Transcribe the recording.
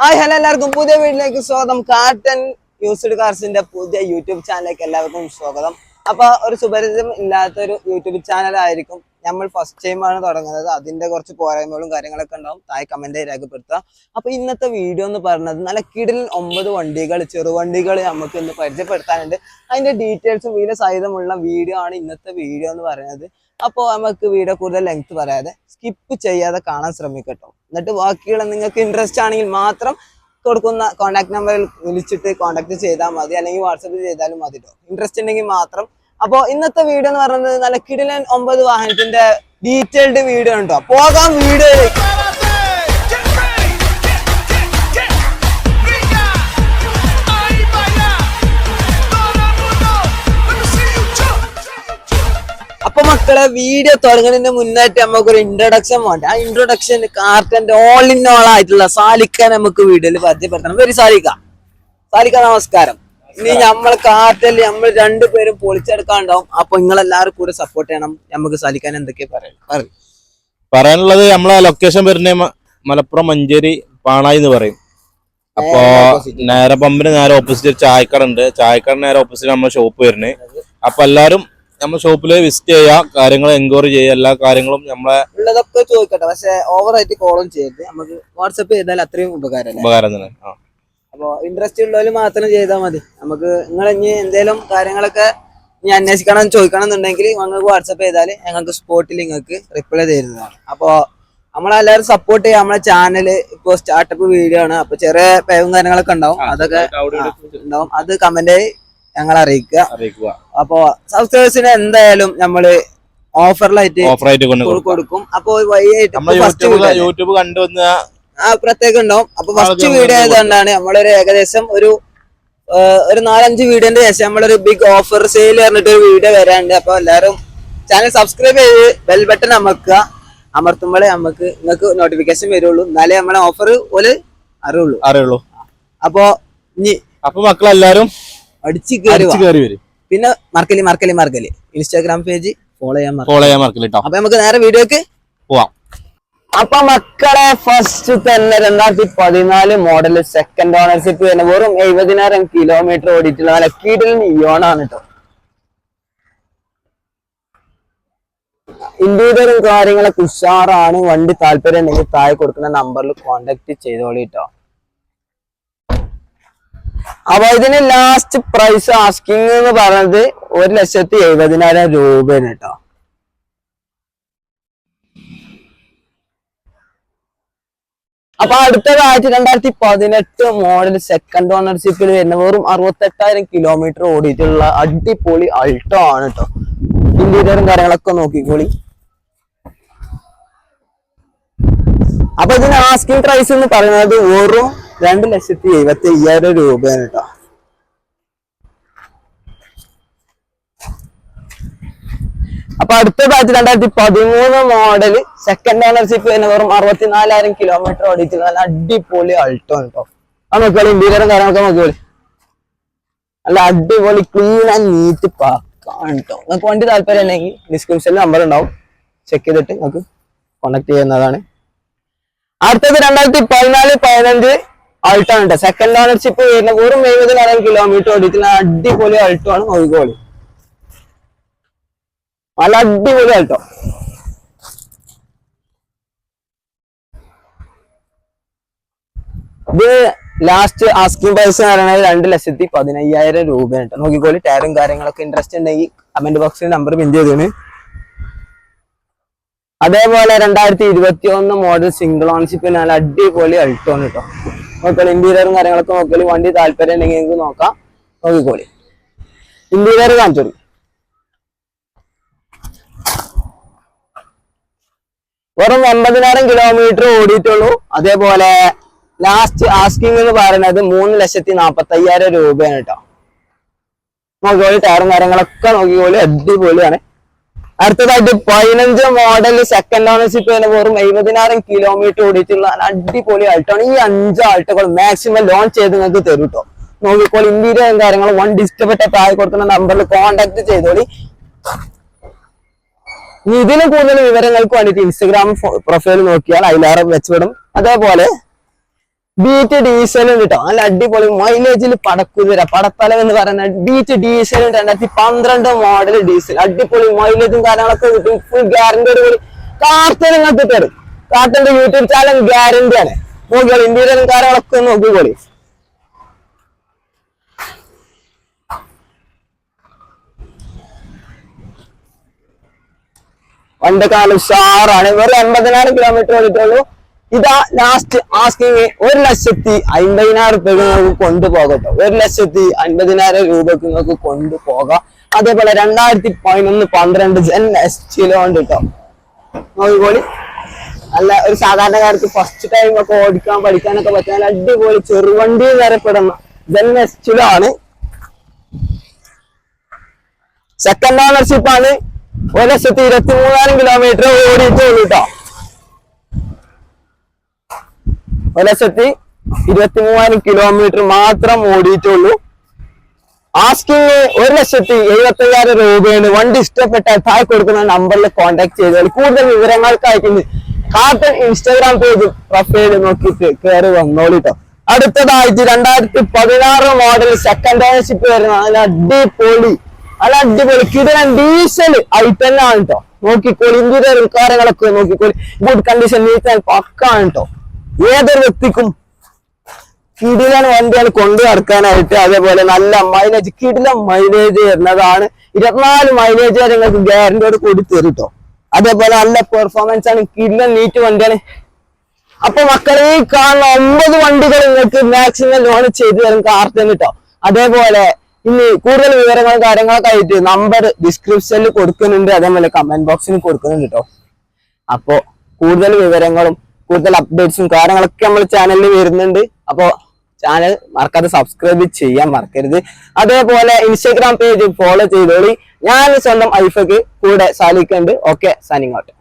Hi hello എല്ലാവർക്കും. പുതിയ വീട്ടിലേക്ക് സ്വാഗതം. കാർട്ടൻ യൂസ്ഡ് കാർസിന്റെ പുതിയ യൂട്യൂബ് ചാനലിലേക്ക് എല്ലാവർക്കും സ്വാഗതം. അപ്പൊ ഒരു സുപരിചിതം ഇല്ലാത്ത ഒരു യൂട്യൂബ് ചാനലായിരിക്കും നമ്മൾ ഫസ്റ്റ് ടൈം ആണ് തുടങ്ങുന്നത്. അതിന്റെ കുറച്ച് പോരായ്മകളും കാര്യങ്ങളൊക്കെ ഉണ്ടാവും. താഴെ കമന്റ് രേഖപ്പെടുത്തുക. അപ്പൊ ഇന്നത്തെ വീഡിയോ എന്ന് പറയുന്നത് നല്ല കിടിൽ ഒമ്പത് വണ്ടികൾ ചെറുവണ്ടികൾ നമുക്ക് ഇന്ന് പരിചയപ്പെടുത്താനുണ്ട്. അതിന്റെ ഡീറ്റെയിൽസും വീഡിയോ സഹിതമുള്ള വീഡിയോ ആണ് ഇന്നത്തെ വീഡിയോ എന്ന് പറയുന്നത്. അപ്പോൾ നമുക്ക് വീഡിയോ കൂടുതൽ ലെങ്ത് പറയാതെ സ്കിപ്പ് ചെയ്യാതെ കാണാൻ ശ്രമിക്കട്ടോ. എന്നിട്ട് ബാക്കിയുള്ള നിങ്ങൾക്ക് ഇൻട്രസ്റ്റ് ആണെങ്കിൽ മാത്രം കൊടുക്കുന്ന കോൺടാക്ട് നമ്പറിൽ വിളിച്ചിട്ട് കോൺടാക്ട് ചെയ്താൽ മതി. അല്ലെങ്കിൽ വാട്സപ്പിൽ ചെയ്താലും മതി കേട്ടോ ഇൻട്രസ്റ്റ് ഉണ്ടെങ്കിൽ മാത്രം. അപ്പോൾ ഇന്നത്തെ വീഡിയോ എന്ന് പറയുന്നത് നല്ല കിടിലൻ ഒമ്പത് വാഹനത്തിന്റെ ഡീറ്റെയിൽഡ് വീഡിയോ ഉണ്ടോ? പോകാം വീഡിയോയിലേക്ക്. മക്കളെ വീഡിയോ തുടങ്ങുന്നതിന് മുന്നായിട്ട് നമുക്ക് ഒരു ഇൻട്രൊഡക്ഷൻ വേണ്ട. ആ ഇൻട്രൊഡക്ഷൻ കാർട്ടന്റെ ഓൾ ഇൻ ഓൾ ആയിട്ടുള്ള സാലിക്ക നമുക്ക് വീഡിയോയിൽ പരിചയപ്പെടുത്തണം. വെരി സാലിക്ക. സാലിക്ക നമസ്കാരം. ഇനി നമ്മൾ കാർട്ടൽ നമ്മൾ രണ്ടുപേരും പൊളിച്ചെടുക്കാണ്ടാവും അപ്പൊ നിങ്ങളെല്ലാവരും കൂടെ സപ്പോർട്ട് ചെയ്യണം. നമുക്ക് സാലിക്കാൻ എന്തൊക്കെ പറയണം പറയും. പറയാനുള്ളത് നമ്മളെ ലൊക്കേഷൻ വരുന്ന മലപ്പുറം മഞ്ചേരി പാണായി എന്ന് പറയും. അപ്പോ നേരെ പമ്പിന് നേരെ ഓപ്പോസിറ്റ് ഒരു ചായക്കട ഉണ്ട്. ചായക്കട നേരെ ഓപ്പോസിറ്റ് നമ്മുടെ ഷോപ്പ് വരുന്നത്. അപ്പൊ എല്ലാരും നമ്മുടെ ഷോപ്പിൽ വിസിറ്റ് ചെയ്യുക കാര്യങ്ങൾ എൻക്വയറി ചെയ്യുക എല്ലാ കാര്യങ്ങളും നമ്മളെ ഉള്ളതൊക്കെ ചോദിക്കട്ടെ. പക്ഷെ ഓവറായിട്ട് കോളും ചെയ്യരുത്. നമുക്ക് വാട്സപ്പ് ചെയ്താൽ അത്രയും ഉപകാരം ഉപകാരം തന്നെ. ആ. അപ്പൊ ഇൻട്രസ്റ്റ് ഉള്ളവര് മാത്രം ചെയ്താൽ മതി. നമുക്ക് നിങ്ങൾ ഇനി എന്തേലും കാര്യങ്ങളൊക്കെ ഇനി അന്വേഷിക്കണം ചോദിക്കണം എന്നുണ്ടെങ്കിൽ ഞങ്ങൾക്ക് വാട്സപ്പ് ചെയ്താൽ ഞങ്ങൾക്ക് സ്പോട്ടിൽ നിങ്ങൾക്ക് റിപ്ലൈ തരുന്നതാണ്. അപ്പോൾ നമ്മളെല്ലാവരും സപ്പോർട്ട് ചെയ്യാം. നമ്മളെ ചാനൽ ഇപ്പോൾ സ്റ്റാർട്ടപ്പ് വീഡിയോ ആണ്. അപ്പോൾ ചെറിയ പേവും കാര്യങ്ങളൊക്കെ ഉണ്ടാവും. അതൊക്കെ ഉണ്ടാവും. അത് കമന്റ് ഞങ്ങൾ അറിയിക്കുക. അറിയിക്കുക അപ്പോ സബ്സ്ക്രൈബേഴ്സിന് എന്തായാലും നമ്മൾ ഓഫറിലായിട്ട് ഓഫറായിട്ട്. കൊടുക്കും. അപ്പൊ യൂട്യൂബ് കണ്ടുവന്ന ആ പ്രത്യേകം ഉണ്ടാവും അപ്പൊ ഫസ്റ്റ് വീഡിയോ ആയതുകൊണ്ടാണ് നമ്മളൊരു ഏകദേശം ഒരു ഒരു നാലഞ്ച് വീഡിയോന്റെ ശേഷം നമ്മളൊരു ബിഗ് ഓഫർ സെയിൽ പറഞ്ഞിട്ട് ഒരു വീഡിയോ വരാനുണ്ട്. അപ്പൊ എല്ലാരും ചാനൽ സബ്സ്ക്രൈബ് ചെയ്ത് ബെൽ ബട്ടൺ അമർക്കുക അമർത്തുമ്പോഴേ നമുക്ക് നിങ്ങൾക്ക് നോട്ടിഫിക്കേഷൻ വരുള്ളൂ. എന്നാലേ നമ്മളെ ഓഫർ ഒരു അറിയുള്ളൂ. അറിയുള്ളൂ. അപ്പൊ ഇനി അപ്പൊ മക്കളെല്ലാരും അടിച്ച് കയറി വരും. പിന്നെ മറക്കലി മറക്കലി മറക്കലി. ഇൻസ്റ്റാഗ്രാം പേജ് ഫോളോ ചെയ്യാൻ. ഫോളോ ചെയ്യാൻ മറക്കില്ല കേട്ടോ അപ്പൊ നമുക്ക് നേരെ വീഡിയോക്ക് പോവാം. അപ്പൊ മക്കളെ ഫസ്റ്റ് തന്നെ രണ്ടായിരത്തി പതിനാല് മോഡൽ സെക്കൻഡ് ഓണർഷിപ്പ് തന്നെ വെറും എഴുപതിനായിരം കിലോമീറ്റർ ഓടിയിട്ടുള്ള നല്ല കീടിൽ ഇയോണാണ് കേട്ടോ ഇന്റീരിയറും കാര്യങ്ങളൊക്കെ ഉഷാറാണ് വണ്ടി താല്പര്യം ഉണ്ടെങ്കിൽ താഴെ കൊടുക്കുന്ന നമ്പറിൽ കോണ്ടാക്ട് ചെയ്തോളി കേട്ടോ അപ്പൊ ഇതിന് ലാസ്റ്റ് പ്രൈസ് ആസ്കിങ് എന്ന് പറയുന്നത് ഒരു ലക്ഷത്തി എഴുപതിനായിരം രൂപയാണ് കേട്ടോ. അപ്പൊ അടുത്തതായിട്ട് രണ്ടായിരത്തി പതിനെട്ട് മോഡൽ സെക്കൻഡ് ഓണർഷിപ്പിൽ വരുന്ന വെറും അറുപത്തെട്ടായിരം കിലോമീറ്റർ ഓടിയിട്ടുള്ള അടിപൊളി അൾട്ടോ ആണ് കേട്ടോ. ഇന്റീരിയറും കാര്യങ്ങളൊക്കെ നോക്കിക്കോളി. അപ്പൊ ഇതിന് ആസ്കിംഗ് പ്രൈസ് എന്ന് പറയുന്നത് വെറും രണ്ട് ലക്ഷത്തി എഴുപത്തി അയ്യായിരം രൂപയാണ് കേട്ടോ അപ്പൊ അടുത്തതായിട്ട് രണ്ടായിരത്തി പതിമൂന്ന് മോഡൽ സെക്കൻഡ് ഓണർഷിപ്പ് തന്നെ വെറും അറുപത്തിനാലായിരം കിലോമീറ്റർ ഓടിച്ച് നല്ല അടിപൊളി അൾട്ടോ കേട്ടോ ആ നോക്കിയോളി ഇന്റീരിയറും കാര്യങ്ങളൊക്കെ നോക്കിയോളി നല്ല അടിപൊളി ക്ലീൻ ആൻഡ് നീറ്റ് പാക്കാണ് കേട്ടോ നിങ്ങൾക്ക് വണ്ടി താല്പര്യം ഉണ്ടെങ്കിൽ ഡിസ്ക്രിപ്ഷനിൽ നമ്പർ ഉണ്ടാവും. ചെക്ക് ചെയ്തിട്ട് നിങ്ങൾക്ക് കോണ്ടാക്ട് ചെയ്യുന്നതാണ് അടുത്തത് രണ്ടായിരത്തി പതിനാല് പതിനഞ്ച് അൾട്ടോ കേട്ടോ സെക്കൻഡ് ഓണർഷിപ്പ് വരുന്ന വെറും എഴുപതിനായിരം കിലോമീറ്റർ ഓടിക്കുന്ന അടിപൊളി അൾട്ടോ ആണ് നല്ല അടിപൊളി അൾട്ടോ ഇത് ലാസ്റ്റ് ആസ്കിംഗ് പ്രൈസ് എന്ന് പറയുന്നത് രണ്ട് ലക്ഷത്തി പതിനയ്യായിരം രൂപയാണ് കേട്ടോ നോക്കിക്കോളി ടയറും കാര്യങ്ങളൊക്കെ ഇൻട്രസ്റ്റ് ഉണ്ടെങ്കിൽ കമന്റ് ബോക്സിൽ നമ്പർ പിൻ ചെയ്തേണ്. അതേപോലെ രണ്ടായിരത്തി ഇരുപത്തി ഒന്ന് മോഡൽ സിംഗിൾ ഓൺഷിപ്പ് നല്ല അടിപൊളി അൾട്ടോ കേട്ടോ നോക്കിക്കോളി ഇന്റീരിയറും കാര്യങ്ങളൊക്കെ നോക്കിക്കോളി വണ്ടി താല്പര്യം ഉണ്ടെങ്കിൽ നിങ്ങൾക്ക് നോക്കാം. നോക്കിക്കോളി. ഇന്റീരിയർ കാണിച്ചോളി വെറും എൺപതിനായിരം കിലോമീറ്റർ ഓടിയിട്ടുള്ളൂ. അതേപോലെ ലാസ്റ്റ് ആസ്കിംഗ് എന്ന് പറയുന്നത് മൂന്ന് ലക്ഷത്തി നാപ്പത്തി അയ്യായിരം രൂപയാണ് കേട്ടോ നോക്കിക്കോളി ടയറും കാര്യങ്ങളൊക്കെ നോക്കിക്കോളി അടിപൊളിയാണ്. അടുത്തതായിട്ട് പതിനഞ്ച് മോഡൽ സെക്കൻഡ് ഓണർഷിപ്പ് തന്നെ വെറും എഴുപതിനായിരം കിലോമീറ്റർ ഓടിയിട്ടുള്ള അടിപൊളി ആൾട്ടാണ് ഈ അഞ്ച് ആൾട്ടുകൾ മാക്സിമം ലോൺ ചെയ്ത് നിങ്ങൾക്ക് തരും കേട്ടോ നോക്കിക്കോളി ഇന്റീരിയറും കാര്യങ്ങളും വൺ ഇഷ്ടപ്പെട്ട ആയി കൊടുക്കുന്ന നമ്പറിൽ കോൺടാക്ട് ചെയ്തോളി. ഇതിന് കൂടുതൽ വിവരങ്ങൾക്ക് വേണ്ടിയിട്ട് ഇൻസ്റ്റഗ്രാം പ്രൊഫൈൽ നോക്കിയാൽ അതിലേറെ വെച്ചുവിടും അതേപോലെ ബീറ്റ് ഡീസൽ ഉണ്ട് കേട്ടോ. നല്ല അടിപൊളി മൈലേജിൽ പടക്കുതിര പടത്തല എന്ന് പറയുന്ന ബീറ്റ് ഡീസൽ രണ്ടായിരത്തി പന്ത്രണ്ട് മോഡൽ ഡീസൽ അടിപൊളി മൈലേജും കാര്യങ്ങളൊക്കെ കിട്ടും. ഫുൾ ഗ്യാരണ്ടിയോട് കൂടി കാർട്ടൻ നിങ്ങൾക്ക് തരും കാർട്ടന്റെ യൂട്യൂബ് ചാനൽ ഗ്യാരണ്ടി ആണ്. നോക്കിയോളി ഇന്ത്യയിലും കാര്യങ്ങളൊക്കെ നോക്കിക്കോളി. വണ്ടി കാലം ഉഷാറാണ്. വെറും എൺപതിനായിരം കിലോമീറ്റർ ഓടിയിട്ടുള്ളൂ. ഇതാ ലാസ്റ്റ് ആസ്കിങ് ഒരു ലക്ഷത്തി അമ്പതിനായിരം രൂപയ്ക്ക് നിങ്ങൾക്ക് കൊണ്ടുപോകട്ടോ ഒരു ലക്ഷത്തി അൻപതിനായിരം രൂപയ്ക്ക് നിങ്ങൾക്ക് കൊണ്ടുപോകാം. അതേപോലെ രണ്ടായിരത്തി പതിനൊന്ന് പന്ത്രണ്ട് ജെൻ എസ് ചിലോണ്ട് കേട്ടോ നോക്കിക്കോളി. നല്ല ഒരു സാധാരണക്കാർക്ക് ഫസ്റ്റ് ടൈം ഒക്കെ ഓടിക്കാൻ പഠിക്കാനൊക്കെ പറ്റാൻ അടിപൊളി ചെറുവണ്ടി വരപ്പെടുന്ന ജെൻ എസ് ചിലോ ആണ്. സെക്കൻഡ് ഓണർഷിപ്പാണ് ഒരു ലക്ഷത്തി ഇരുപത്തി മൂവായിരം കിലോമീറ്റർ ഓടിയിട്ടുള്ളൂ കേട്ടോ ഒരു ഇരുപത്തി മൂവായിരം കിലോമീറ്റർ മാത്രം ഓടിയിട്ടുള്ളൂ. ആസ്കിങ് ഒരു ലക്ഷത്തി എഴുപത്തി അയ്യായിരം രൂപയാണ്. വണ്ടി ഇഷ്ടപ്പെട്ടാൽ താഴെ കൊടുക്കുന്ന നമ്പറിൽ കോൺടാക്ട് ചെയ്താൽ കൂടുതൽ വിവരങ്ങൾക്ക് അയക്കുന്നത് കാർട്ടൺ ഇൻസ്റ്റാഗ്രാം പേജ് പ്രൊഫൈൽ നോക്കിയിട്ട് കയറി വന്നോളിട്ടോ അടുത്തതായിട്ട് രണ്ടായിരത്തി പതിനാറ് മോഡൽ സെക്കൻഡ് ഓണർഷിപ്പ് വരുന്ന നല്ല അടിപൊളി നല്ല അടിപൊളി കിടന ഡീസൽ ഐറ്റം ആണ് കേട്ടോ നോക്കിക്കോളി ഇന്ത്യയുടെ കാര്യങ്ങളൊക്കെ നോക്കിക്കോളി. ഗുഡ് കണ്ടീഷൻ നീറ്റ് ആൻഡ് പക്കാണ് കേട്ടോ ഏതൊരു വ്യക്തിക്കും കിടിലൻ വണ്ടിയാണ് കൊണ്ടു നടക്കാനായിട്ട് അതേപോലെ നല്ല മൈലേജ് കിടിലൻ മൈലേജ് വരുന്നതാണ്. ഇരുപത്തിനാല് മൈലേജ് വരെ നിങ്ങൾക്ക് ഗ്യാരണ്ടിയോട് കൂടി തരും ട്ടോ. അതേപോലെ നല്ല പെർഫോമൻസ് ആണ് കിടിലൻ നീറ്റ് വണ്ടിയാണ് അപ്പൊ മക്കളെ ഈ കാണുന്ന ഒമ്പത് വണ്ടികൾ നിങ്ങൾക്ക് മാക്സിമം ലോൺ ചെയ്തു തരും കാർട്ടൻ കേട്ടോ അതേപോലെ ഇനി കൂടുതൽ വിവരങ്ങളും കാര്യങ്ങളൊക്കെ ആയിട്ട് നമ്പർ ഡിസ്ക്രിപ്ഷനിൽ കൊടുക്കുന്നുണ്ട്. അതേപോലെ കമന്റ് ബോക്സിൽ കൊടുക്കുന്നുണ്ട് കേട്ടോ അപ്പോ കൂടുതൽ വിവരങ്ങളും കൂടുതൽ അപ്ഡേറ്റ്സും കാര്യങ്ങളൊക്കെ നമ്മൾ ചാനലിൽ വരുന്നുണ്ട്. അപ്പോ ചാനൽ മറക്കാതെ സബ്സ്ക്രൈബ് ചെയ്യാൻ മറക്കരുത്. അതേപോലെ ഇൻസ്റ്റാഗ്രാം പേജ് ഫോളോ ചെയ്തോളി. ഞാൻ സ്വന്തം ഐഫക്ക് കൂടെ സാലിക്കുണ്ട്. Okay signing out